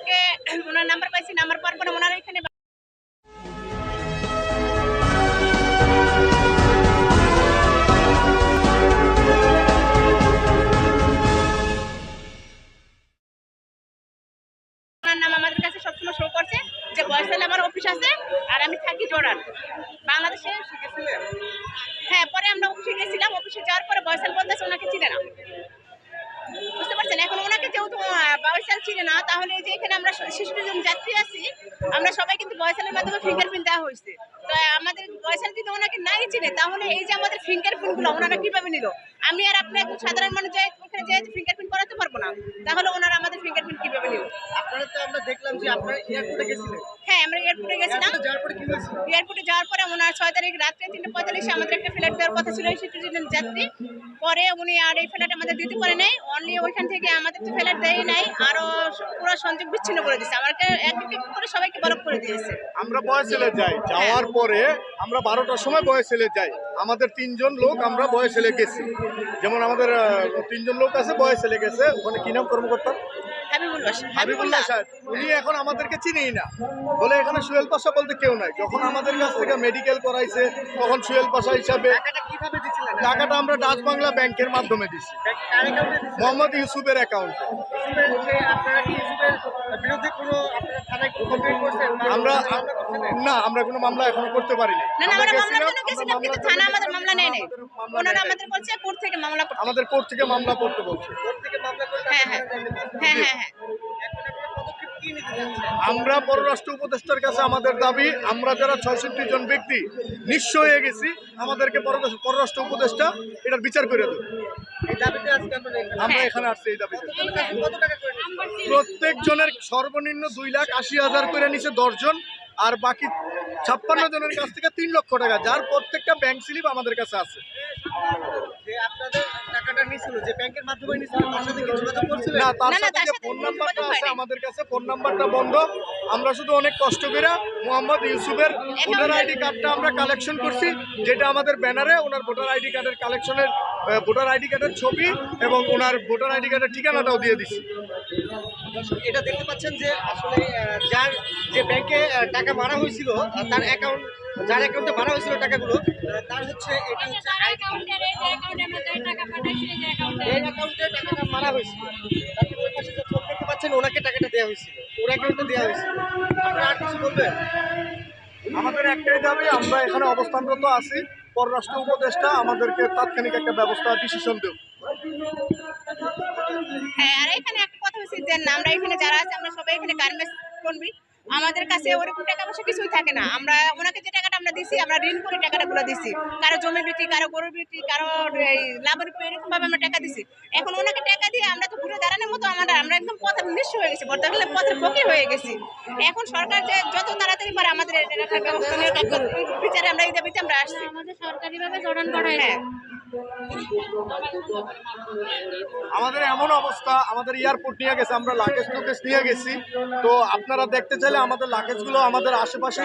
ওনাকে ওনার নাম্বার পাইছি নাম্বার পাওয়ার পরে ওনারা এখানে আমাদের কাছে সবসময় শো করছে যে বয়সালে আমার অফিস আছে আর আমি থাকি জোরান বাংলাদেশে। হ্যাঁ পরে আমরা অফিসে গেছিলাম অফিসে যাওয়ার পরে বয়সাল বলতেছে ওনাকে চিনে না বুঝতে পারছেন এখন ওনাকে যেহেতু আহ, বয়সাল ছিল না, তাহলে এই যে এখানে আমরা শিশুটির যাত্রী আছি, আমরা সবাই কিন্তু বয়সালের মাধ্যমে ফিঙ্গারপ্রিন্ট দেওয়া হয়েছে। তো আমাদের বয়সাল যদি ওনাকে নাই চিনে, তাহলে এই যে আমাদের ফিঙ্গারপ্রিন্টগুলো, ওনারা কীভাবে নিল? আমি আর আপনি একজন সাধারণ মানুষ ওখানে যাই ফিঙ্গারপ্রিন্ট করাতে পারব না তাহলে ওনারা আমাদের ফিঙ্গারপ্রিন্ট কীভাবে নিল আপনারা তো আমরা দেখলাম যে আপনারা এয়ারপোর্টে গেছিলেন। হ্যাঁ আমরা এয়ারপোর্টে গেছিলাম। এয়ারপোর্টে যাওয়ার পরে কি হয়েছে? এয়ারপোর্টে যাওয়ার পরে ওনার ছয় তারিখ রাত্রে তিনটে পঁয়তাল্লিশে আমাদের একটা ফ্লাইট দেওয়ার কথা ছিল সিটিজেন যাত্রী। পরে উনি আর এই ফ্লাইট আমাদের দিতে পারে নাই। অনলি ওইখান থেকে আমাদের তো ফ্লাইট দেয় নাই আরও পুরো সংযোগ বিচ্ছিন্ন করে দিয়েছে। আমাকে এক এক করে সবাইকে বরফ করে দিয়েছে। আমরা বয়সেলে যাই যাওয়ার পরে আমরা বারোটার সময় বয়সেলে যাই। আমাদের তিনজন লোক আমরা বয়স বয়সেলে গেছি। যেমন আমাদের তিনজন লোক আছে বয়স বয়সেলে গেছে। ওখানে কি নাম কর্মকর্তা? হাবিবুল্লাহ হাবিবুল্লাহ উনি এখন আমাদেরকে চিনেই না। বলে এখানে সুয়েল পাশা বলতে কেউ নাই। যখন আমাদের কাছ থেকে মেডিকেল করাইছে তখন সুয়েল পাশা হিসাবে টাকাটা আমরা ডাচ বাংলা ব্যাংকের মাধ্যমে দিছি। মোহাম্মদ ইউসুফের অ্যাকাউন্টে আমরা না আমরা কোনো মামলা এখনও করতে পারিনি আমাদের মামলা নেয় নাই। ওনারা আমাদের বলছে কোর্ট থেকে মামলা করতে। আমাদের কোর্ট থেকে মামলা করতে বলছে। কোর্ট থেকে মামলা করে হ্যাঁ হ্যাঁ হ্যাঁ হ্যাঁ। আমরা পররাষ্ট্র উপদেষ্টার কাছে আমাদের দাবি আমরা যারা ছয়ষট্টি জন ব্যক্তি নিঃস্ব হয়ে গেছি আমাদেরকে পররাষ্ট্র- উপদেষ্টা এটার বিচার করে দেবে। আমরা এখানে আসছি। এই নিচ্ছেন? প্রত্যেক জনের সর্বনিম্ন দুই লাখ আশি হাজার করে নিছে দশজন আর বাকি ছাপ্পান্ন জনের কাছ থেকে তিন লক্ষ টাকা যার প্রত্যেকটা ব্যাংক স্লিপ আমাদের কাছে আছে। না তার সাথে ফোন নাম্বারটা আছে আমাদের কাছে ফোন নাম্বারটা বন্ধ। আমরা শুধু অনেক কষ্ট করে মোহাম্মদ ইউসুফের ভোটার আইডি কার্ডটা আমরা কালেকশন করছি যেটা আমাদের ব্যানারে ওনার ভোটার আইডি কার্ডের কালেকশনের ভোটার আইডি কার্ডের ছবি এবং ওনার ভোটার আইডি কার্ডের ঠিকানাটাও দিয়ে দিছি এটা দেখতে পাচ্ছেন যে আসলে যার যে ব্যাংকে টাকা মারা হয়েছিল তার অ্যাকাউন্ট যার অ্যাকাউন্টে মারা হয়েছিল টাকাগুলো তার হচ্ছে এটা হচ্ছে এই অ্যাকাউন্টে টাকাটা মারা হয়েছিল। তারপরে ওই পাশে যে ছবি দেখতে পাচ্ছেন ওনাকে টাকাটা দেওয়া হয়েছিল। ওর অ্যাকাউন্টে দেওয়া হয়েছিল। আপনারা আর কিছু বলবেন? আমাদের একটাই দাবি আমরা এখানে অবস্থানরত আছি। পররাষ্ট্র উপদেষ্টা, আমাদেরকে তাৎক্ষণিক একটা ব্যবস্থা ডিসিশন দেব হ্যাঁ আর এখানে একটা কথা হচ্ছে যে, আমরা এখানে যারা আছে, আমরা সবাই এখানে গার্মেন্টস করবি আমাদের কাছে ওরকম টাকা পয়সা কিছুই থাকে না। আমরা ওনাকে যে টাকাটা আমরা দিছি আমরা ঋণ করে টাকাটা গুলো দিছি। কারও জমি বিক্রি কারও গরু বিক্রি কারও এই লাভের এরকম ভাবে আমরা টাকা দিছি। এখন ওনাকে টাকা দিয়ে আমরা তো ঘুরে দাঁড়ানোর মতো আমরা আমরা একদম পথের নিঃস্ব হয়ে গেছি বলতে গেলে পথের ফকির হয়ে গেছি। এখন সরকার যে যত তাড়াতাড়ি পারে আমাদের ব্যবস্থা নিয়ে বিচারে আমরা এই দাবিতে আমরা আসছি। আমাদের সরকারিভাবে জড়ান করা হ্যাঁ। আমাদের এমন অবস্থা, আমাদের এয়ারপোর্ট নিয়ে গেছে, আমরা লাগেজ টুকেজ নিয়ে গেছি। তো আপনারা দেখতে চাইলে আমাদের লাগেজগুলো আমাদের আশেপাশে